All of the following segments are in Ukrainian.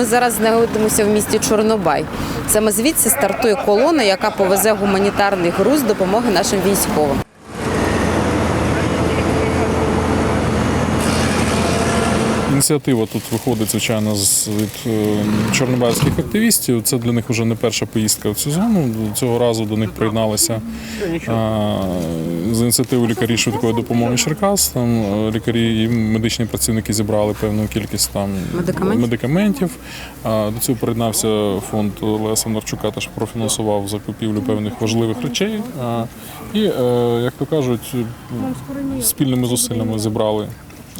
Ми зараз знаходимося в місті Чорнобай. Саме звідси стартує колона, яка повезе гуманітарний груз допомоги нашим військовим. Ініціатива тут виходить, звичайно, з від е, чорнобайських активістів. Це для них вже не перша поїздка в цю зону. Цього разу до них приєдналися з ініціативи лікарі швидкої допомоги Черкас. Там е, лікарі і медичні працівники зібрали певну кількість там Медикаментів? медикаментів. А До цього приєднався фонд Леса Навчука, теж профінансував закупівлю певних важливих речей. А, І, е, як то кажуть, спільними зусиллями зібрали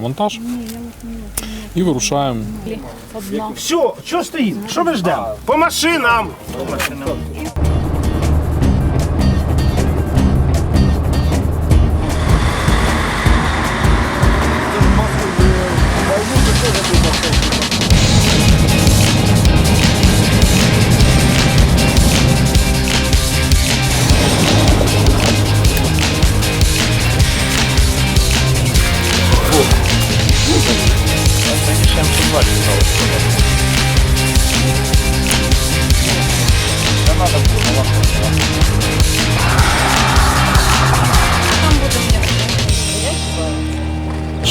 вантаж і вирушаємо. Все, що стоїть? Що ми ждемо? По машинам!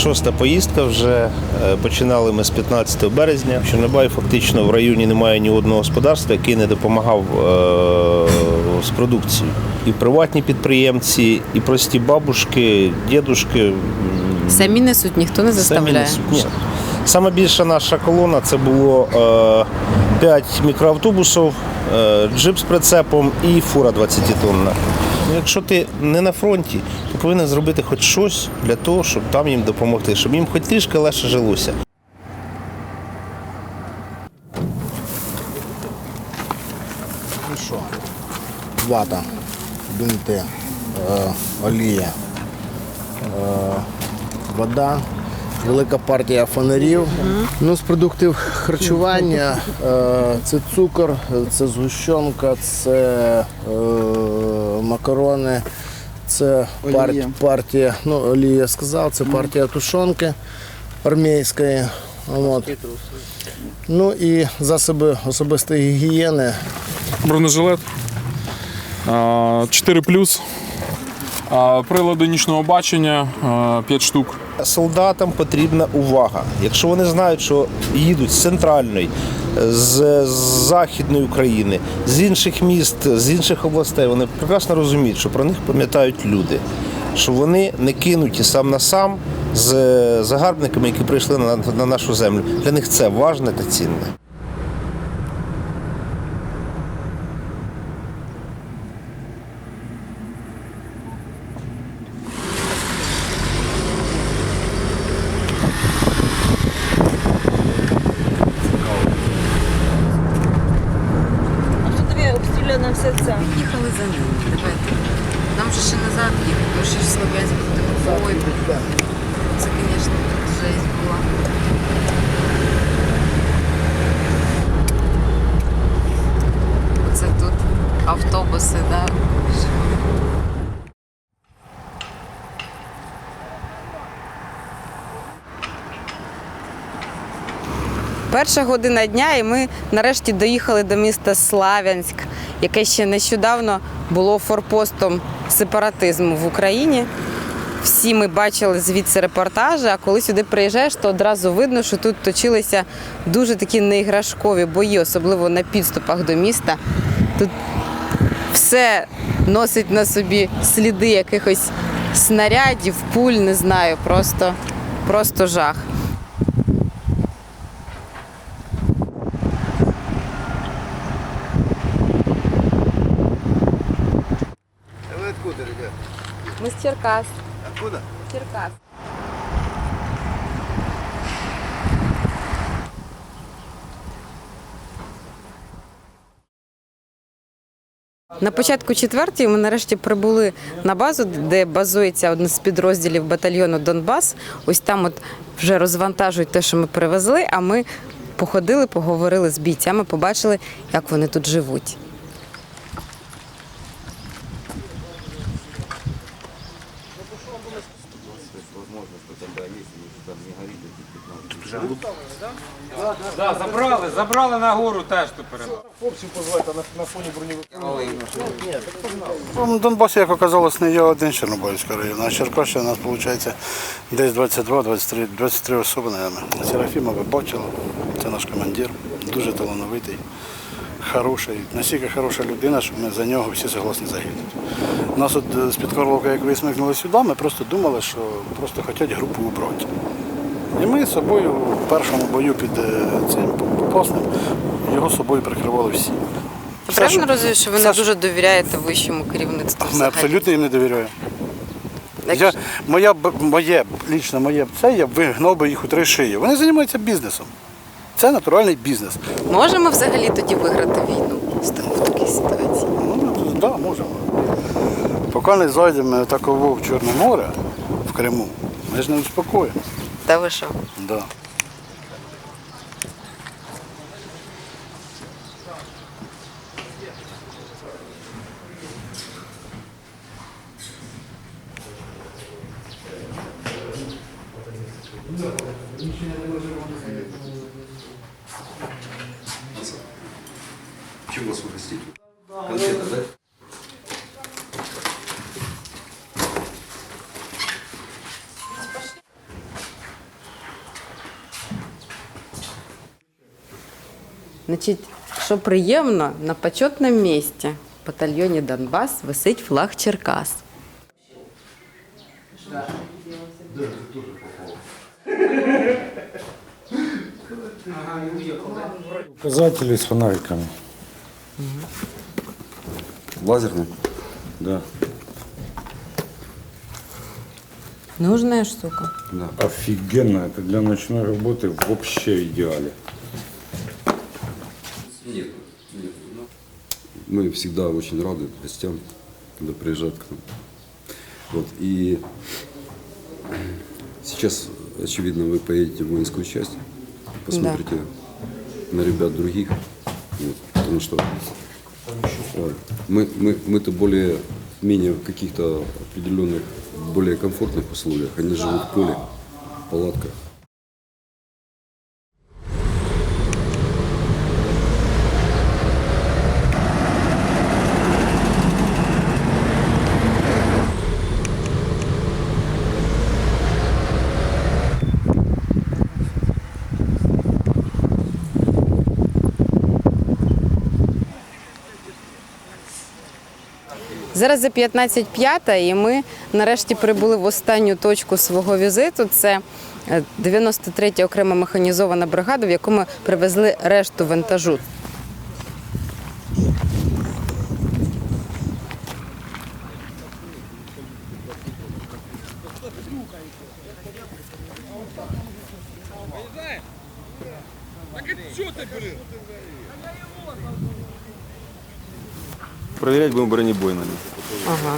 Шоста поїздка вже е, починали ми з 15 березня. В Чорнобаї фактично в районі немає ні одного господарства, який не допомагав е, з продукцією. І приватні підприємці, і прості бабушки, дідушки. Самі несуть, ніхто не Самі заставляє. несуть. Ні. Саме більша наша колона це було е, 5 мікроавтобусів, е, джип з прицепом і фура 20 тонна. Ну, Якщо ти не на фронті, то повинен зробити хоч щось для того, щоб там їм допомогти, щоб їм хоч трішки легше жилося. Ну що, вата, бінти, е, олія, е, вода, велика партія фонарів. Ну, з продуктів харчування е, це цукор, це згущенка, це е, макарони, це пар, партія, ну, олія я сказав, це партія тушонки армійської. От. Ну і засоби особистої гігієни. Бронежилет 4 плюс. Прилади нічного бачення 5 штук. Солдатам потрібна увага. Якщо вони знають, що їдуть з центральної, з західної України, з інших міст, з інших областей, вони прекрасно розуміють, що про них пам'ятають люди, що вони не кинуті сам на сам з загарбниками, які прийшли на нашу землю. Для них це важне та цінне. А що тобі це? Їхали за ними. Давайте. Нам же ще назад їхати, тому що ж Слов'янськ буде Ой, Це, звісно, жесть була. Оце тут автобуси, так? Да? Перша година дня, і ми нарешті доїхали до міста Славянськ, яке ще нещодавно було форпостом сепаратизму в Україні. Всі ми бачили звідси репортажі, а коли сюди приїжджаєш, то одразу видно, що тут точилися дуже такі неіграшкові бої, особливо на підступах до міста. Тут все носить на собі сліди якихось снарядів, пуль, не знаю, просто, просто жах. Ми з Черкас. Откуда? Черкас. На початку четвертої ми нарешті прибули на базу, де базується один з підрозділів батальйону Донбас. Ось там от вже розвантажують те, що ми привезли. А ми походили, поговорили з бійцями, побачили, як вони тут живуть. Да, забрали, забрали на гору теж тепер. Хлопців позвати на, на фоні броньовика. Ну, Донбас, як оказалось, не є один Чорнобильський район, а Черкащина у нас виходить десь 22-23 23 особи, мабуть. Серафіма ви бачили, це наш командир, дуже талановитий, хороший. Настільки хороша людина, що ми за нього всі согласні загинути. Нас от е, з-під Карловка, як висмикнули сюди, ми просто думали, що просто хочуть групу убрати. І ми з собою в першому бою під е, цим попасним його собою прикривали всі. Я правильно розумію, що ви не дуже довіряєте вищому керівництву? Ми абсолютно їм не довіряю. Я, моя, моє, лічно моє це, я вигнав би їх у три шиї. Вони займаються бізнесом. Це натуральний бізнес. Можемо взагалі тоді виграти війну в такій ситуації? Ну, так, да, можемо. Поки не зайдемо таково в Чорне море, в Криму, ми ж не успокоїмо. Ви що? Да. Чем вас угостить? Значить, що приємно, на почетному місці в батальйоні Донбас висить флаг Черкас. Указатели с фонариками. Лазерный? Да. Нужная штука. Да. Офигенно. Это для ночной работы вообще идеале. Мы всегда очень рады гостям, когда приезжают к нам. Вот. И сейчас, очевидно, вы поедете в воинскую часть, посмотрите на ребят других. Вот. Потому что ой, мы, мы, мы-то более менее в каких-то определенных, более комфортных условиях. Они живут в поле, в палатках. Зараз за 15.05 і ми нарешті прибули в останню точку свого візиту. Це е, 93-я окрема механізована бригада, в яку ми привезли решту вантажу. Проверять будем бронебойными. Ага.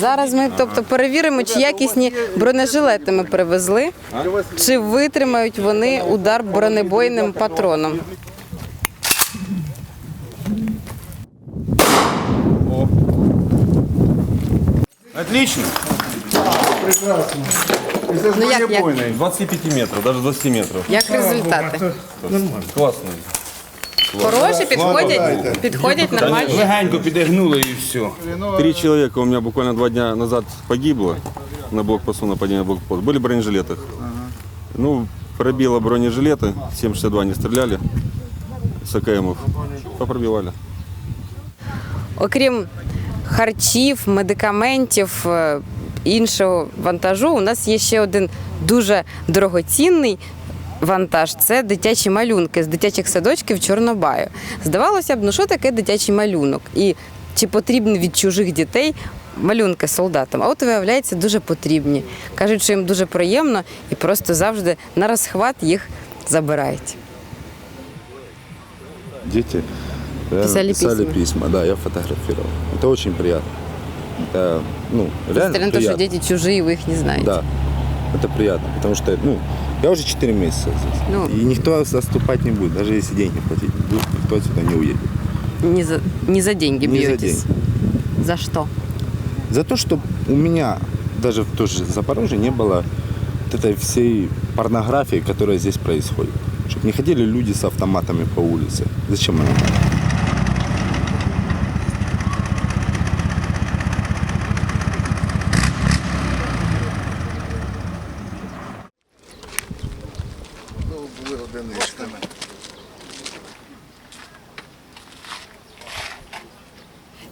Зараз ми тобто перевіримо, чи якісні бронежилети ми привезли, чи витримають вони удар бронебойним патроном. Отлично. Ну як, як, 25 метров, даже 20 метров. як результати? Классно. Хороші, підходять, підходять нормально. Легенько підігнули і все. Три человека у меня буквально два дня назад погибло на блокпосту, нападение на блокпост. Были в бронежилетах. Ну, пробило бронежилеты, 7,62 не стреляли с АКМов. Попробивали. Окрім харчів, медикаментів, е, іншого вантажу, у нас є ще один дуже дорогоцінний вантаж це дитячі малюнки з дитячих садочків Чорнобаю. Здавалося б, ну що таке дитячий малюнок? І чи потрібні від чужих дітей малюнки солдатам? А от виявляється, дуже потрібні. Кажуть, що їм дуже приємно і просто завжди на розхват їх забирають. Дети реально Писали писали, письма. письма. да, я фотографировал. Это очень приятно. Это, ну, реально Несмотря на те, що приятно. діти чужі, ви їх не знаєте. Да, это приятно, потому что, ну, я уже 4 месяца здесь. Ну. И никто отступать не будет, даже если деньги платить не будет, никто отсюда не уедет. Не за, не за деньги Не за бьетесь. За что? За то, что у меня даже в тоже Запорожье не было вот этой всей порнографии, которая здесь происходит. Чтобы не ходили люди с автоматами по улице. Зачем это надо?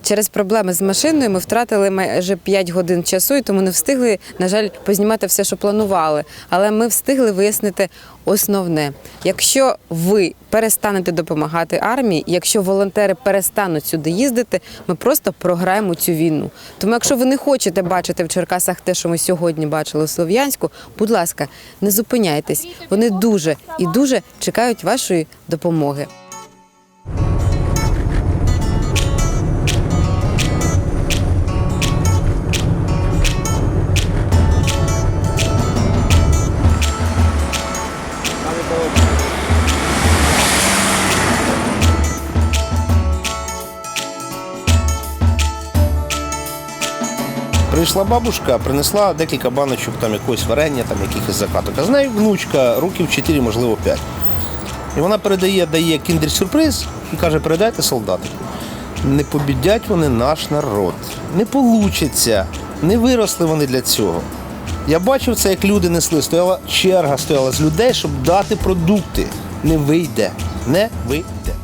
Через проблеми з машиною ми втратили майже 5 годин часу, і тому не встигли, на жаль, познімати все, що планували. Але ми встигли вияснити основне: якщо ви перестанете допомагати армії, якщо волонтери перестануть сюди їздити, ми просто програємо цю війну. Тому, якщо ви не хочете бачити в Черкасах те, що ми сьогодні бачили у Слов'янську, будь ласка, не зупиняйтесь. Вони дуже і дуже чекають вашої допомоги. Прийшла бабушка, принесла декілька баночок там якогось варення, там якихось закаток. А з нею внучка, років 4, можливо, 5. І вона передає, дає кіндер-сюрприз і каже, передайте солдатику. Не побідять вони наш народ. Не получиться. Не виросли вони для цього. Я бачив це, як люди несли. Стояла черга, стояла з людей, щоб дати продукти. Не вийде. Не вийде.